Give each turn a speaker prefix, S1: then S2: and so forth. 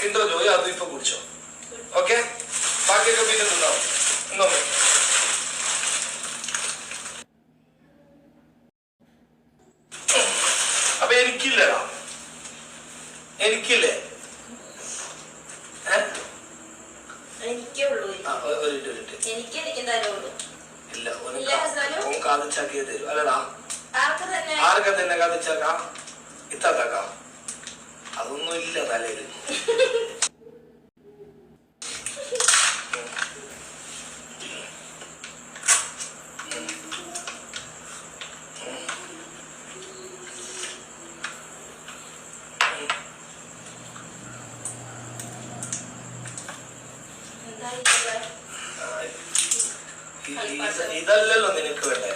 S1: Kinder Joy അതും ഇപ്പൊ കുടിച്ചോ. ഓക്കെ? ബാക്കിയൊക്കെ പിന്നെ തിന്നാവും എന്നോ അപ്പൊ എനിക്കില്ലടാ. എനിക്കില്ലേ? ഇല്ല? ഓൻ കാതിച്ചാക്കിയേ തരും. അല്ലടാ.
S2: ആർക്ക് തന്നെ?
S1: ആർക്കെ തന്നെ കാതിച്ചാക്കാം? ഇത്താക്കാം ഇതല്ലല്ലോ നിനക്ക് വേണ്ടേ